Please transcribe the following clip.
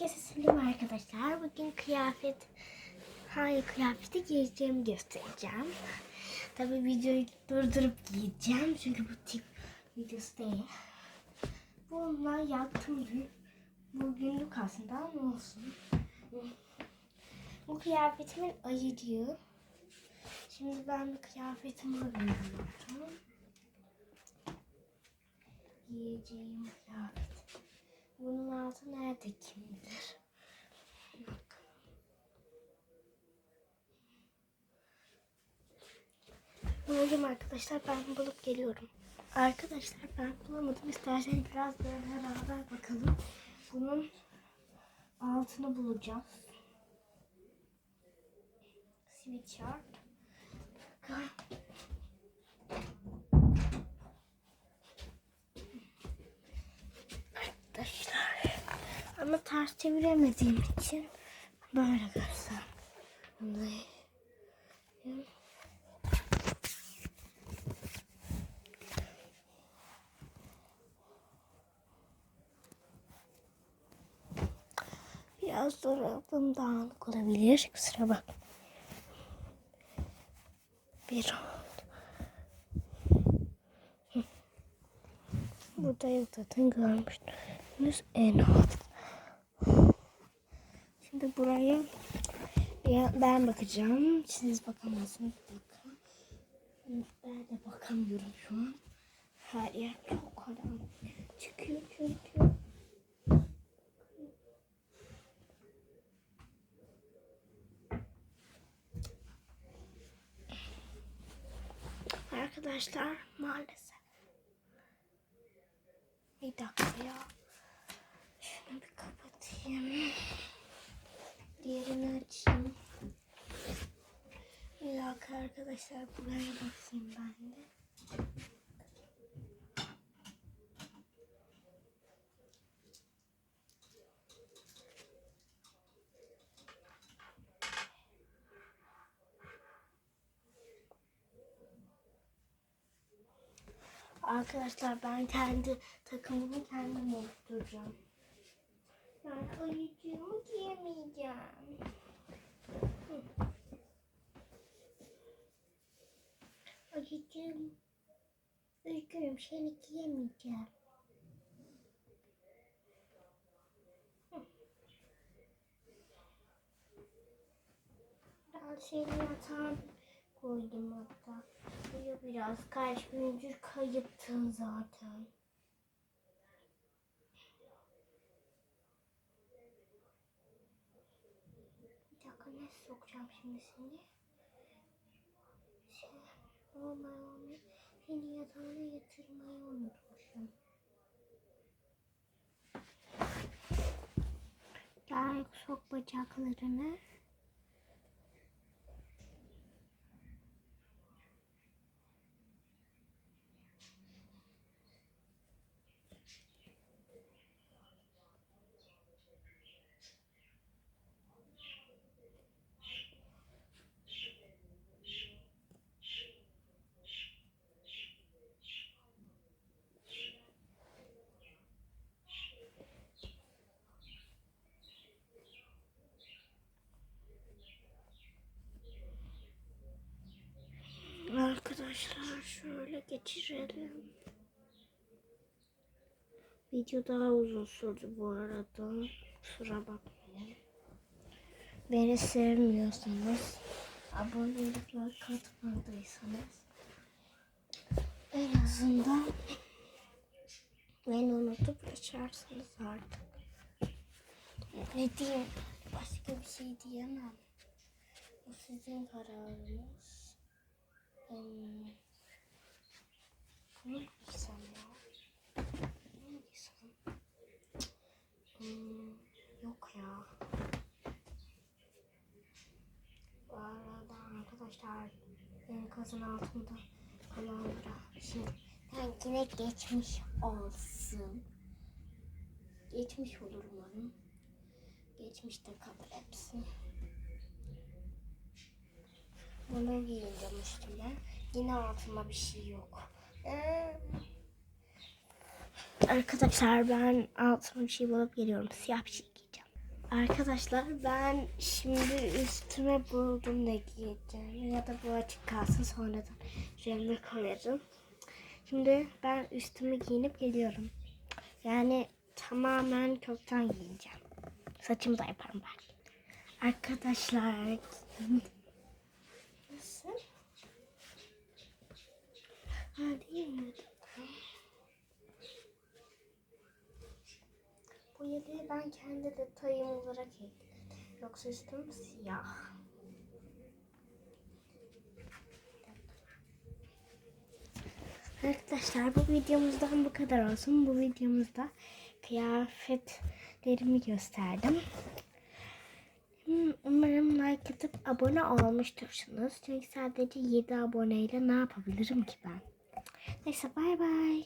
Herkese selam arkadaşlar. Bugün kıyafet, hangi kıyafeti giyeceğimi göstereceğim. Tabi videoyu durdurup giyeceğim çünkü bu tip videosu değil. Bununla yattım dün. Bu günlük aslında ama olsun. Bu kıyafetimin ayıcığı. Şimdi ben bir kıyafetimi arıyorum. Tamam. Giyeceğim kıyafet. Bunun altı nerede kim bilir? Buldum arkadaşlar ben bulup geliyorum. Arkadaşlar ben bulamadım. İsterseniz biraz böyle beraber bakalım. Bunun altını bulacağız. Bakalım. Ama ters çeviremediğim için böyle görsem. Biraz sonra aklım dağınık olabilir. Kusura bak. Bir. Burada zaten görmüştünüz en alt. Şimdi buraya ya ben bakacağım. Siz bakamazsınız. Dakika. Ben de bakamıyorum şu an. Her yer çok karanlık. Çıkıyor çünkü. Arkadaşlar maalesef. Bir dakika ya. Şunu bir kapatayım. Diğerini açayım. Bir dakika arkadaşlar buraya bakayım ben de. Arkadaşlar ben kendi takımımı kendim oluşturacağım. Yani ayıcığımı giyemeyeceğim. Ayıcığım. Üzgünüm seni giyemeyeceğim. Ben seni yatağın koydum hatta. Biraz. Kaç gündür kayıptın zaten. Bir dakika ne sokacağım şimdi seni? Şey, olmay olmay. Seni yatağına yatırmayı unutmuşum. Gel sok bacaklarını. Arkadaşlar şöyle geçirelim. Video daha uzun sürdü bu arada. Kusura bakmayın. Beni sevmiyorsanız abonelikler katmadıysanız en azından beni unutup geçersiniz artık. Ne diyeyim? Başka bir şey diyemem. Bu sizin kararınız. Ne giysem? Ne giysem? Hmm, yok ya. Bu arada arkadaşlar enkazın altında kalanlara şimdi tankine geçmiş olsun. Geçmiş olur umarım. Geçmiş de kabul etsin. Bunu giyeceğim üstüme. Yine altıma bir şey yok. Ee, Arkadaşlar ben altıma bir şey bulup geliyorum. Siyah bir şey giyeceğim. Arkadaşlar ben şimdi üstüme buldum ne giyeceğim ya da bu açık kalsın sonradan üzerime koyarım. Şimdi ben üstümü giyinip geliyorum. Yani tamamen kökten giyineceğim. Saçımı da yaparım belki. Arkadaşlar Yeleği ben kendi detayım olarak ekledim. Yoksa üstüm siyah. Arkadaşlar bu videomuzdan bu kadar olsun. Bu videomuzda kıyafetlerimi gösterdim. Umarım like atıp abone olmuştursunuz. Çünkü sadece 7 aboneyle ne yapabilirim ki ben? Neyse bay bay.